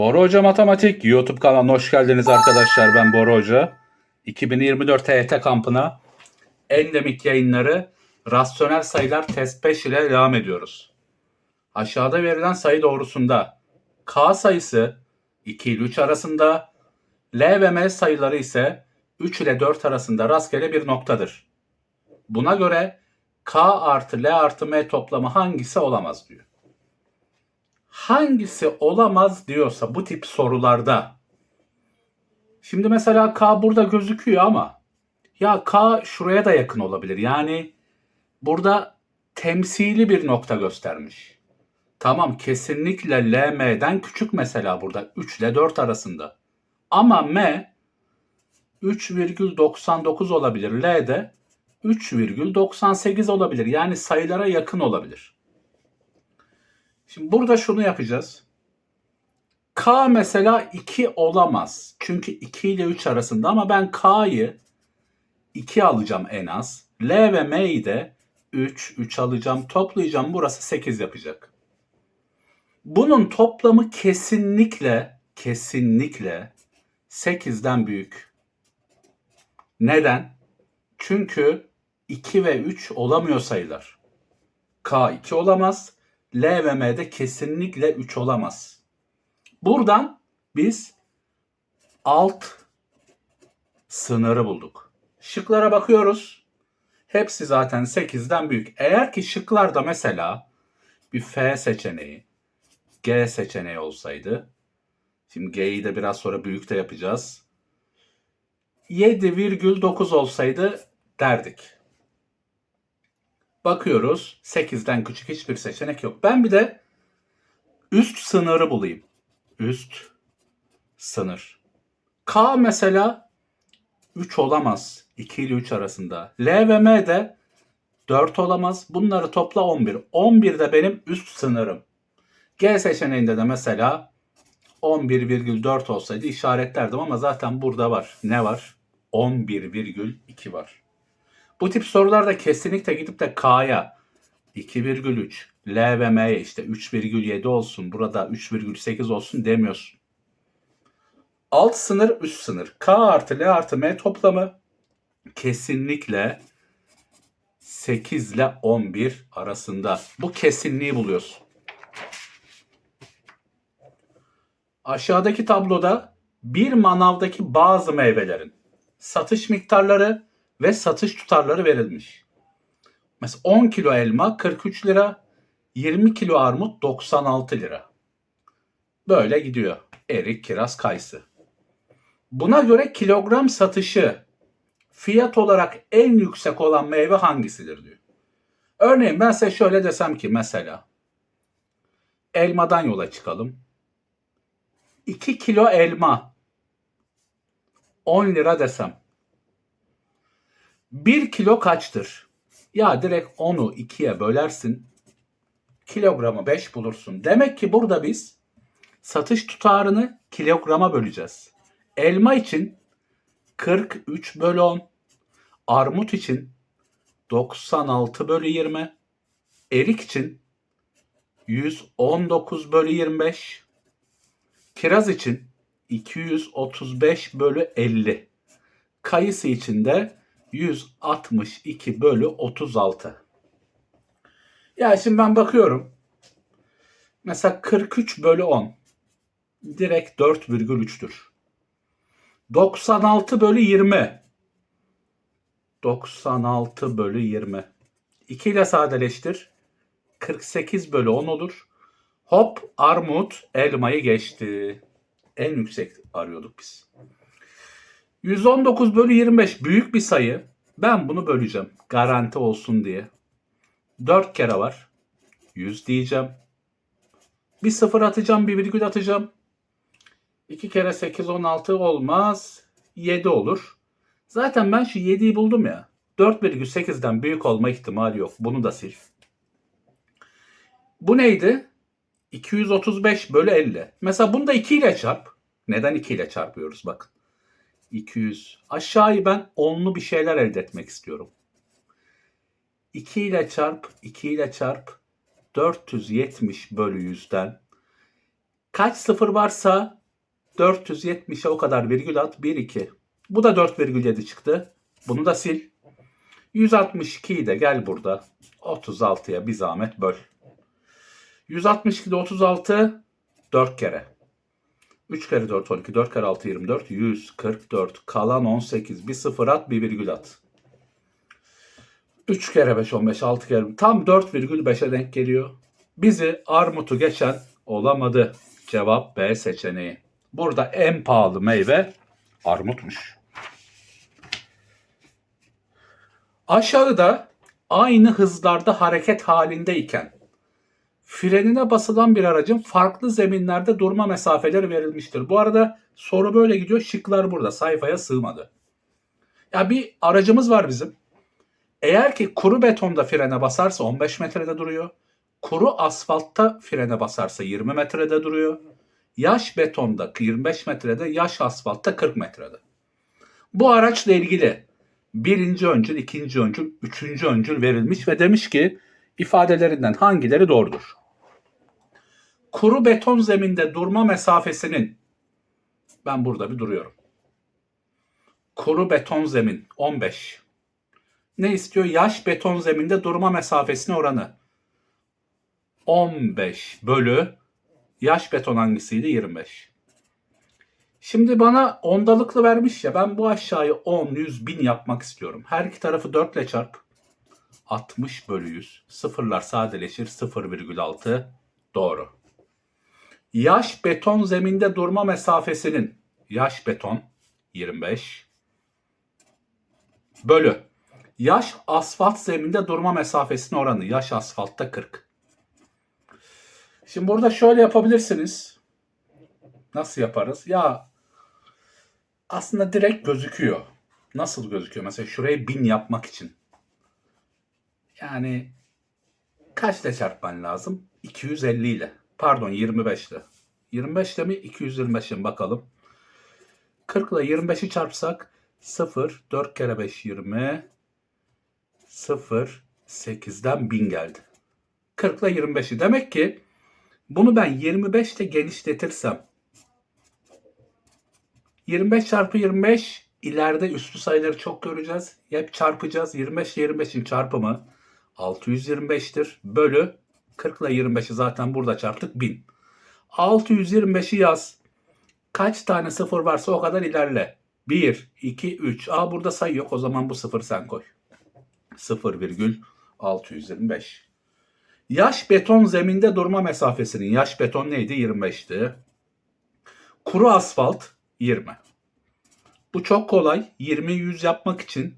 Bora Hoca Matematik YouTube kanalına hoş geldiniz arkadaşlar. Ben Bora Hoca. 2024 TYT kampına endemik yayınları rasyonel sayılar test 5 ile devam ediyoruz. Aşağıda verilen sayı doğrusunda K sayısı 2 ile 3 arasında, L ve M sayıları ise 3 ile 4 arasında rastgele bir noktadır. Buna göre K artı L artı M toplamı hangisi olamaz diyor hangisi olamaz diyorsa bu tip sorularda şimdi mesela K burada gözüküyor ama ya K şuraya da yakın olabilir. Yani burada temsili bir nokta göstermiş. Tamam kesinlikle LM'den küçük mesela burada 3 ile 4 arasında. Ama M 3,99 olabilir. L de 3,98 olabilir. Yani sayılara yakın olabilir. Şimdi burada şunu yapacağız. K mesela 2 olamaz. Çünkü 2 ile 3 arasında ama ben K'yı 2 alacağım en az. L ve M'yi de 3, 3 alacağım. Toplayacağım. Burası 8 yapacak. Bunun toplamı kesinlikle, kesinlikle 8'den büyük. Neden? Çünkü 2 ve 3 olamıyor sayılar. K 2 olamaz. L ve M'de kesinlikle 3 olamaz. Buradan biz alt sınırı bulduk. Şıklara bakıyoruz. Hepsi zaten 8'den büyük. Eğer ki şıklarda mesela bir F seçeneği, G seçeneği olsaydı. Şimdi G'yi de biraz sonra büyük de yapacağız. 7,9 olsaydı derdik. Bakıyoruz 8'den küçük hiçbir seçenek yok. Ben bir de üst sınırı bulayım. Üst sınır. K mesela 3 olamaz. 2 ile 3 arasında. L ve M de 4 olamaz. Bunları topla 11. 11 de benim üst sınırım. G seçeneğinde de mesela 11,4 olsaydı işaretlerdim ama zaten burada var. Ne var? 11,2 var. Bu tip sorularda kesinlikle gidip de K'ya 2,3, L ve M'ye işte 3,7 olsun, burada 3,8 olsun demiyorsun. Alt sınır, üst sınır. K artı L artı M toplamı kesinlikle 8 ile 11 arasında. Bu kesinliği buluyorsun. Aşağıdaki tabloda bir manavdaki bazı meyvelerin satış miktarları ve satış tutarları verilmiş. Mesela 10 kilo elma 43 lira, 20 kilo armut 96 lira. Böyle gidiyor. Erik, kiraz, kayısı. Buna göre kilogram satışı fiyat olarak en yüksek olan meyve hangisidir diyor. Örneğin ben size şöyle desem ki mesela elmadan yola çıkalım. 2 kilo elma 10 lira desem 1 kilo kaçtır? Ya direkt onu 2'ye bölersin. Kilogramı 5 bulursun. Demek ki burada biz satış tutarını kilograma böleceğiz. Elma için 43 bölü 10. Armut için 96 bölü 20. Erik için 119 bölü 25. Kiraz için 235 bölü 50. Kayısı için de 162 bölü 36. Ya şimdi ben bakıyorum. Mesela 43 bölü 10. Direkt 4,3'tür. 96 bölü 20. 96 bölü 20. 2 ile sadeleştir. 48 bölü 10 olur. Hop armut elmayı geçti. En yüksek arıyorduk biz. 119 bölü 25 büyük bir sayı. Ben bunu böleceğim. Garanti olsun diye. 4 kere var. 100 diyeceğim. Bir sıfır atacağım, bir virgül atacağım. 2 kere 8 16 olmaz. 7 olur. Zaten ben şu 7'yi buldum ya. 4,8'den büyük olma ihtimali yok. Bunu da sil. Bu neydi? 235 bölü 50. Mesela bunu da 2 ile çarp. Neden 2 ile çarpıyoruz bakın. 200. Aşağıyı ben onlu bir şeyler elde etmek istiyorum. 2 ile çarp, 2 ile çarp 470 bölü 100'den kaç sıfır varsa 470'e o kadar virgül at 1 2. Bu da 4,7 çıktı. Bunu da sil. 162'yi de gel burada 36'ya bir zahmet böl. 162'de 36 4 kere. 3 kere 4 12 4 kere 6 24 144 kalan 18 bir sıfır at bir virgül at. 3 kere 5 15 6 kere tam 4,5'e denk geliyor. Bizi armutu geçen olamadı. Cevap B seçeneği. Burada en pahalı meyve armutmuş. Aşağıda aynı hızlarda hareket halindeyken frenine basılan bir aracın farklı zeminlerde durma mesafeleri verilmiştir. Bu arada soru böyle gidiyor. Şıklar burada. Sayfaya sığmadı. Ya bir aracımız var bizim. Eğer ki kuru betonda frene basarsa 15 metrede duruyor. Kuru asfaltta frene basarsa 20 metrede duruyor. Yaş betonda 25 metrede, yaş asfaltta 40 metrede. Bu araçla ilgili birinci öncül, ikinci öncül, üçüncü öncül verilmiş ve demiş ki ifadelerinden hangileri doğrudur? Kuru beton zeminde durma mesafesinin ben burada bir duruyorum. Kuru beton zemin 15. Ne istiyor? Yaş beton zeminde durma mesafesine oranı. 15 bölü yaş beton hangisiydi? 25. Şimdi bana ondalıklı vermiş ya ben bu aşağıyı 10, 100, 1000 yapmak istiyorum. Her iki tarafı 4 ile çarp. 60 bölü 100. Sıfırlar sadeleşir. 0,6 doğru. Yaş beton zeminde durma mesafesinin yaş beton 25 bölü yaş asfalt zeminde durma mesafesinin oranı yaş asfaltta 40. Şimdi burada şöyle yapabilirsiniz. Nasıl yaparız? Ya aslında direkt gözüküyor. Nasıl gözüküyor? Mesela şurayı 1000 yapmak için. Yani kaçla çarpman lazım? 250 ile. Pardon 25 ile. 25 ile mi? 225 ile mi? bakalım. 40 ile 25'i çarpsak 0, 4 kere 5 20, 0, 8'den 1000 geldi. 40 ile 25'i. Demek ki bunu ben 25 ile genişletirsem 25 çarpı 25 ileride üslü sayıları çok göreceğiz. Hep çarpacağız. 25 ile 25'in çarpımı 625'tir. Bölü 40 ile 25'i zaten burada çarptık 1000. 625'i yaz. Kaç tane sıfır varsa o kadar ilerle. 1, 2, 3. Aa burada sayı yok o zaman bu sıfır sen koy. 0,625. Yaş beton zeminde durma mesafesinin yaş beton neydi? 25'ti. Kuru asfalt 20. Bu çok kolay. 20 100 yapmak için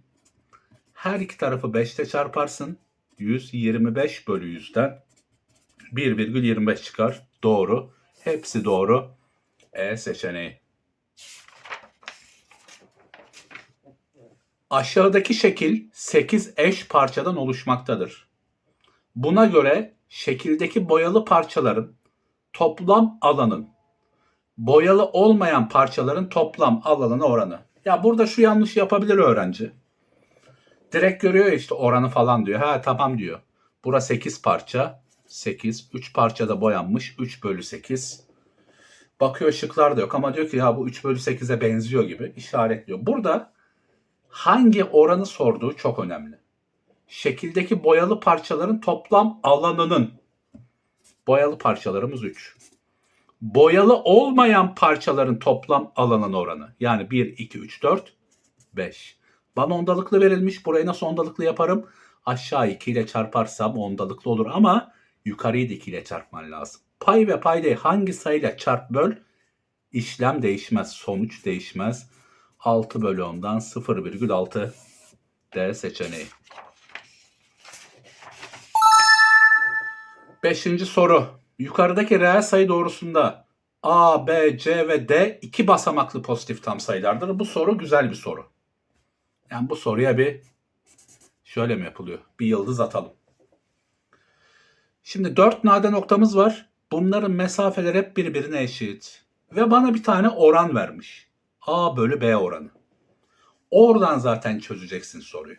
her iki tarafı 5'te çarparsın. 125 bölü 100'den 1,25 çıkar. Doğru. Hepsi doğru. E seçeneği. Aşağıdaki şekil 8 eş parçadan oluşmaktadır. Buna göre şekildeki boyalı parçaların toplam alanın boyalı olmayan parçaların toplam alanına oranı. Ya burada şu yanlış yapabilir öğrenci. Direkt görüyor işte oranı falan diyor. Ha tamam diyor. Bura 8 parça. 8. 3 parçada boyanmış. 3 bölü 8. Bakıyor ışıklar da yok ama diyor ki ya bu 3 bölü 8'e benziyor gibi işaretliyor. Burada hangi oranı sorduğu çok önemli. Şekildeki boyalı parçaların toplam alanının boyalı parçalarımız 3. Boyalı olmayan parçaların toplam alanın oranı. Yani 1, 2, 3, 4, 5. Bana ondalıklı verilmiş. Burayı nasıl ondalıklı yaparım? Aşağı 2 ile çarparsam ondalıklı olur ama yukarıyı da 2 ile çarpman lazım. Pay ve paydayı hangi sayıyla çarp böl? İşlem değişmez. Sonuç değişmez. 6 bölü 10'dan 0,6 D seçeneği. Beşinci soru. Yukarıdaki reel sayı doğrusunda A, B, C ve D iki basamaklı pozitif tam sayılardır. Bu soru güzel bir soru. Yani bu soruya bir şöyle mi yapılıyor? Bir yıldız atalım. Şimdi dört nade noktamız var. Bunların mesafeleri hep birbirine eşit. Ve bana bir tane oran vermiş. A bölü B oranı. Oradan zaten çözeceksin soruyu.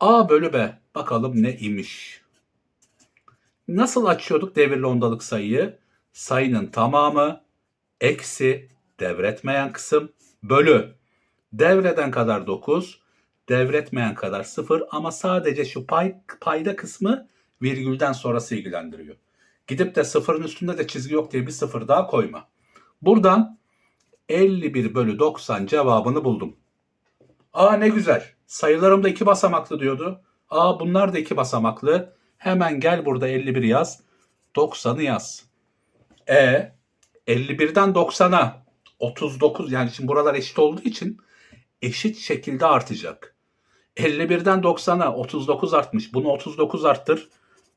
A bölü B. Bakalım ne imiş. Nasıl açıyorduk devirli ondalık sayıyı? Sayının tamamı eksi devretmeyen kısım bölü devreden kadar 9, devretmeyen kadar 0 ama sadece şu pay, payda kısmı virgülden sonrası ilgilendiriyor. Gidip de sıfırın üstünde de çizgi yok diye bir sıfır daha koyma. Buradan 51 bölü 90 cevabını buldum. Aa ne güzel. Sayılarım da iki basamaklı diyordu. Aa bunlar da iki basamaklı. Hemen gel burada 51 yaz. 90'ı yaz. E 51'den 90'a 39 yani şimdi buralar eşit olduğu için eşit şekilde artacak. 51'den 90'a 39 artmış. Bunu 39 arttır.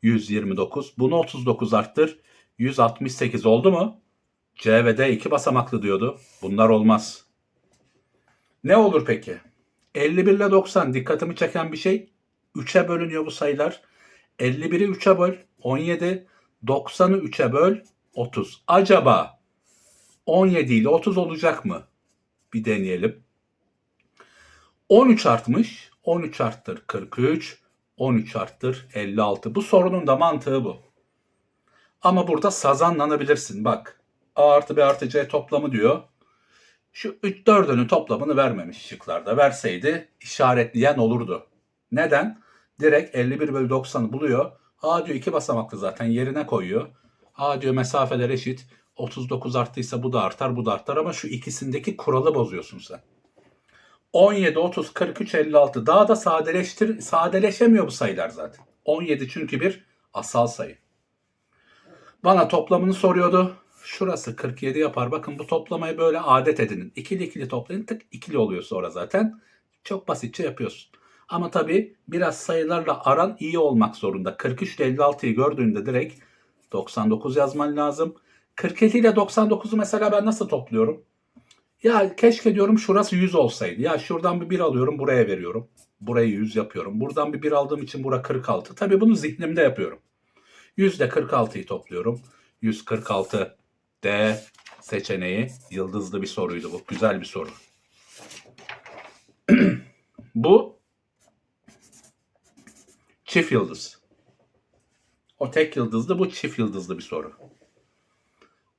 129. Bunu 39 arttır. 168 oldu mu? C ve D iki basamaklı diyordu. Bunlar olmaz. Ne olur peki? 51 ile 90 dikkatimi çeken bir şey. 3'e bölünüyor bu sayılar. 51'i 3'e böl 17. 90'ı 3'e böl 30. Acaba 17 ile 30 olacak mı? Bir deneyelim. 13 artmış. 13 arttır 43. 13 arttır 56. Bu sorunun da mantığı bu. Ama burada sazanlanabilirsin. Bak A artı B artı C toplamı diyor. Şu 3 4'ünün toplamını vermemiş şıklarda. Verseydi işaretleyen olurdu. Neden? Direkt 51 bölü 90'ı buluyor. A diyor iki basamaklı zaten yerine koyuyor. A diyor mesafeler eşit. 39 arttıysa bu da artar bu da artar ama şu ikisindeki kuralı bozuyorsun sen. 17, 30, 43, 56 daha da sadeleştir, sadeleşemiyor bu sayılar zaten. 17 çünkü bir asal sayı. Bana toplamını soruyordu. Şurası 47 yapar. Bakın bu toplamayı böyle adet edinin. İkili ikili toplayın tık ikili oluyor sonra zaten. Çok basitçe yapıyorsun. Ama tabii biraz sayılarla aran iyi olmak zorunda. 43 ile 56'yı gördüğünde direkt 99 yazman lazım. 47 ile 99'u mesela ben nasıl topluyorum? Ya keşke diyorum şurası 100 olsaydı. Ya şuradan bir 1 alıyorum buraya veriyorum. Burayı 100 yapıyorum. Buradan bir 1 aldığım için bura 46. Tabii bunu zihnimde yapıyorum. 100 ile 46'yı topluyorum. 146 D seçeneği yıldızlı bir soruydu bu. Güzel bir soru. bu çift yıldız. O tek yıldızlı bu çift yıldızlı bir soru.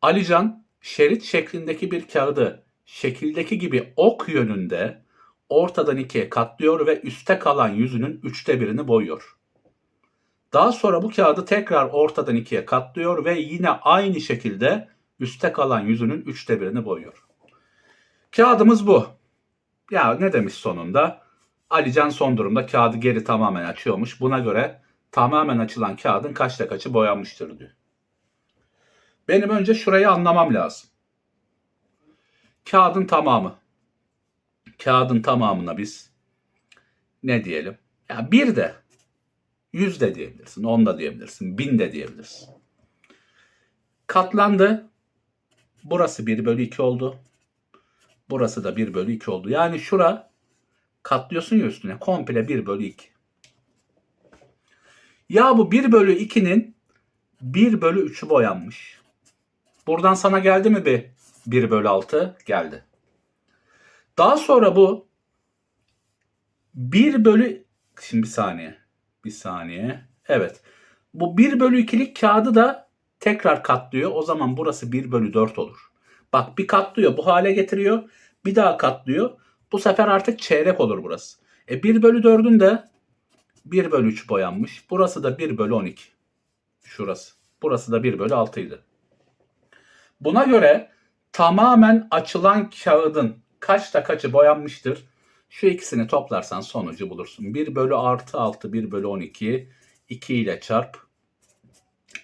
Alican şerit şeklindeki bir kağıdı şekildeki gibi ok yönünde ortadan ikiye katlıyor ve üste kalan yüzünün üçte birini boyuyor. Daha sonra bu kağıdı tekrar ortadan ikiye katlıyor ve yine aynı şekilde üste kalan yüzünün üçte birini boyuyor. Kağıdımız bu. Ya ne demiş sonunda? Alican son durumda kağıdı geri tamamen açıyormuş. Buna göre tamamen açılan kağıdın kaçta kaçı boyanmıştır diyor. Benim önce şurayı anlamam lazım. Kağıdın tamamı. Kağıdın tamamına biz ne diyelim? Ya bir de yüz de diyebilirsin, on da diyebilirsin, bin de diyebilirsin. Katlandı. Burası 1 bölü 2 oldu. Burası da 1 bölü 2 oldu. Yani şura katlıyorsun ya üstüne komple 1 bölü 2. Ya bu 1 bölü 2'nin 1 bölü 3'ü boyanmış. Buradan sana geldi mi bir 1 bölü 6? Geldi. Daha sonra bu 1 bölü şimdi bir saniye. Bir saniye. Evet. Bu 1 bölü 2'lik kağıdı da tekrar katlıyor. O zaman burası 1 bölü 4 olur. Bak bir katlıyor. Bu hale getiriyor. Bir daha katlıyor. Bu sefer artık çeyrek olur burası. E 1 bölü 4'ün de 1 bölü 3 boyanmış. Burası da 1 bölü 12. Şurası. Burası da 1 bölü 6 idi. Buna göre tamamen açılan kağıdın kaçta kaçı boyanmıştır? Şu ikisini toplarsan sonucu bulursun. 1 bölü artı 6 1 bölü 12 2 ile çarp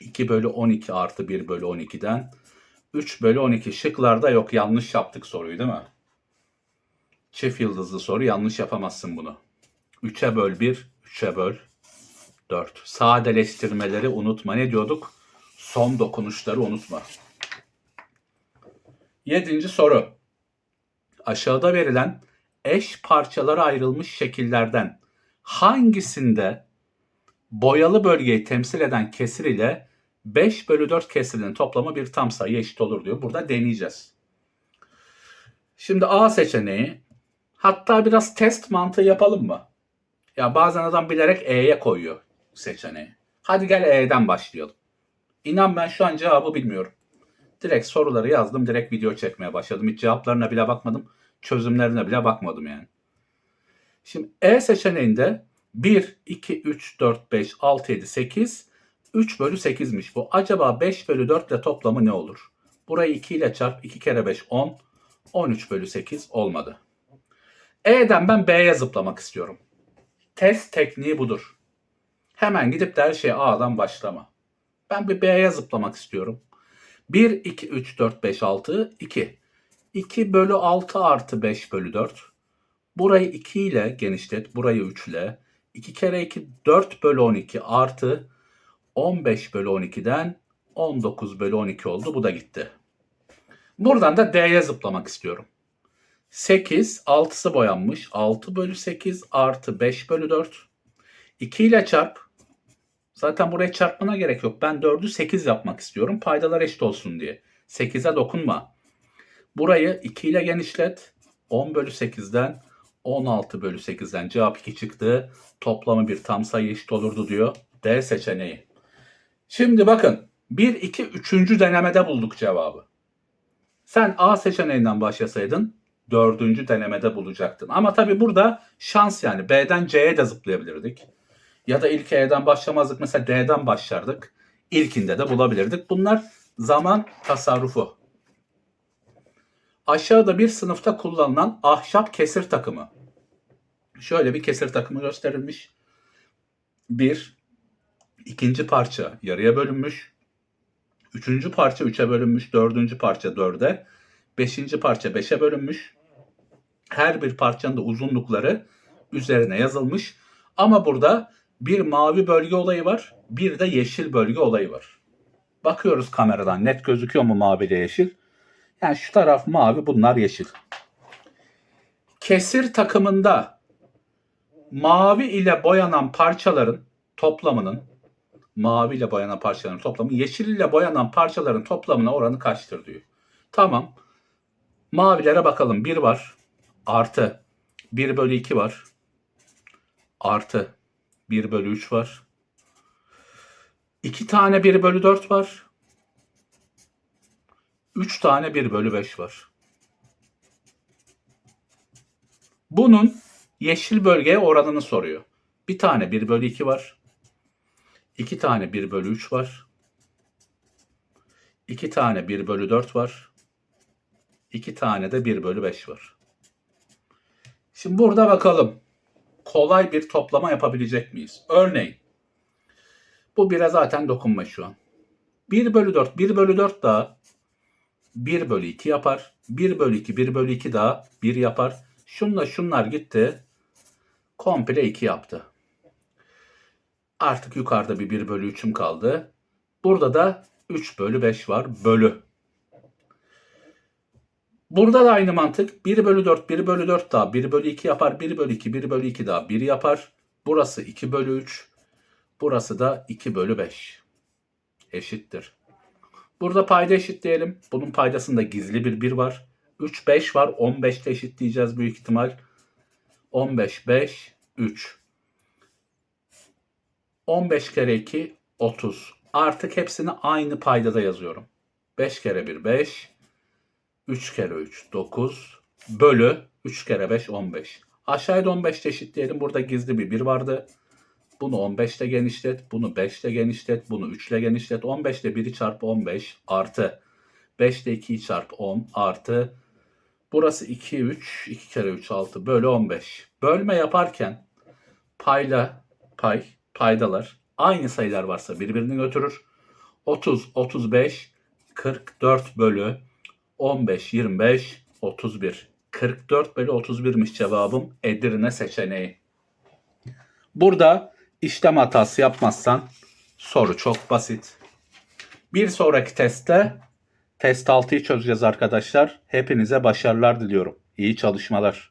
2 bölü 12 artı 1 bölü 12'den 3 bölü 12 şıklarda yok yanlış yaptık soruyu değil mi? Çift yıldızlı soru yanlış yapamazsın bunu. 3'e böl 1, 3'e böl 4. Sadeleştirmeleri unutma. Ne diyorduk? Son dokunuşları unutma. Yedinci soru. Aşağıda verilen eş parçalara ayrılmış şekillerden hangisinde boyalı bölgeyi temsil eden kesir ile 5 bölü 4 kesirinin toplamı bir tam sayı eşit olur diyor. Burada deneyeceğiz. Şimdi A seçeneği hatta biraz test mantığı yapalım mı? Ya bazen adam bilerek E'ye koyuyor seçeneği. Hadi gel E'den başlayalım. İnan ben şu an cevabı bilmiyorum. Direkt soruları yazdım, direkt video çekmeye başladım. Hiç cevaplarına bile bakmadım, çözümlerine bile bakmadım yani. Şimdi E seçeneğinde 1, 2, 3, 4, 5, 6, 7, 8, 3 bölü 8'miş bu. Acaba 5 bölü 4 ile toplamı ne olur? Burayı 2 ile çarp, 2 kere 5, 10, 13 bölü 8 olmadı. E'den ben B'ye zıplamak istiyorum. Test tekniği budur. Hemen gidip de her şeye A'dan başlama. Ben bir B'ye zıplamak istiyorum. 1, 2, 3, 4, 5, 6, 2. 2 bölü 6 artı 5 bölü 4. Burayı 2 ile genişlet. Burayı 3 ile. 2 kere 2 4 bölü 12 artı 15 bölü 12'den 19 bölü 12 oldu. Bu da gitti. Buradan da D'ye zıplamak istiyorum. 8, 6'sı boyanmış. 6 bölü 8 artı 5 bölü 4. 2 ile çarp. Zaten buraya çarpmana gerek yok. Ben 4'ü 8 yapmak istiyorum. Paydalar eşit olsun diye. 8'e dokunma. Burayı 2 ile genişlet. 10 bölü 8'den 16 bölü 8'den cevap 2 çıktı. Toplamı bir tam sayı eşit olurdu diyor. D seçeneği. Şimdi bakın 1, 2, 3. denemede bulduk cevabı. Sen A seçeneğinden başlasaydın dördüncü denemede bulacaktın. Ama tabi burada şans yani B'den C'ye de zıplayabilirdik. Ya da ilk E'den başlamazdık mesela D'den başlardık. İlkinde de bulabilirdik. Bunlar zaman tasarrufu. Aşağıda bir sınıfta kullanılan ahşap kesir takımı. Şöyle bir kesir takımı gösterilmiş. Bir, ikinci parça yarıya bölünmüş. Üçüncü parça üçe bölünmüş. Dördüncü parça dörde. Beşinci parça beşe bölünmüş. Her bir parçanın da uzunlukları üzerine yazılmış. Ama burada bir mavi bölge olayı var. Bir de yeşil bölge olayı var. Bakıyoruz kameradan net gözüküyor mu mavi ile yeşil? Yani şu taraf mavi bunlar yeşil. Kesir takımında mavi ile boyanan parçaların toplamının mavi ile boyanan parçaların toplamı yeşil ile boyanan parçaların toplamına oranı kaçtır diyor. Tamam. Mavilere bakalım. 1 var. Artı 1 bölü 2 var. Artı 1 bölü 3 var. 2 tane 1 bölü 4 var. 3 tane 1 bölü 5 var. Bunun yeşil bölgeye oranını soruyor. Bir tane 1 bölü 2 var. 2 tane 1 bölü 3 var. 2 tane 1 bölü 4 var. 2 tane de 1 bölü 5 var. Şimdi burada bakalım. Kolay bir toplama yapabilecek miyiz? Örneğin. Bu bire zaten dokunma şu an. 1 bölü 4, 1 bölü 4 daha 1 bölü 2 yapar. 1 bölü 2, 1 bölü 2 daha 1 yapar. Şunla şunlar gitti. Komple 2 yaptı. Artık yukarıda bir 1 bölü 3'üm kaldı. Burada da 3 bölü 5 var. Bölü. Burada da aynı mantık. 1 bölü 4, 1 bölü 4 daha 1 bölü 2 yapar. 1 bölü 2, 1 bölü 2 daha 1 yapar. Burası 2 bölü 3. Burası da 2 bölü 5. Eşittir. Burada payda eşitleyelim. Bunun paydasında gizli bir 1 var. 3, 5 var. 15 ile eşitleyeceğiz büyük ihtimal. 15, 5, 3. 15 kere 2, 30. Artık hepsini aynı paydada yazıyorum. 5 kere 1, 5. 3 kere 3, 9. Bölü 3 kere 5, 15. Aşağıda 15 ile eşitleyelim. Burada gizli bir 1 vardı. Bunu 15 ile genişlet. Bunu 5 ile genişlet. Bunu 3 ile genişlet. 15 ile 1'i çarpı 15 artı 5 ile 2'yi çarpı 10 artı burası 2, 3. 2 kere 3, 6 bölü 15. Bölme yaparken payla pay, paydalar aynı sayılar varsa birbirini götürür. 30, 35, 44 bölü 15, 25, 31. 44 bölü 31'miş cevabım Edirne seçeneği. Burada işlem hatası yapmazsan soru çok basit. Bir sonraki testte test 6'yı çözeceğiz arkadaşlar. Hepinize başarılar diliyorum. İyi çalışmalar.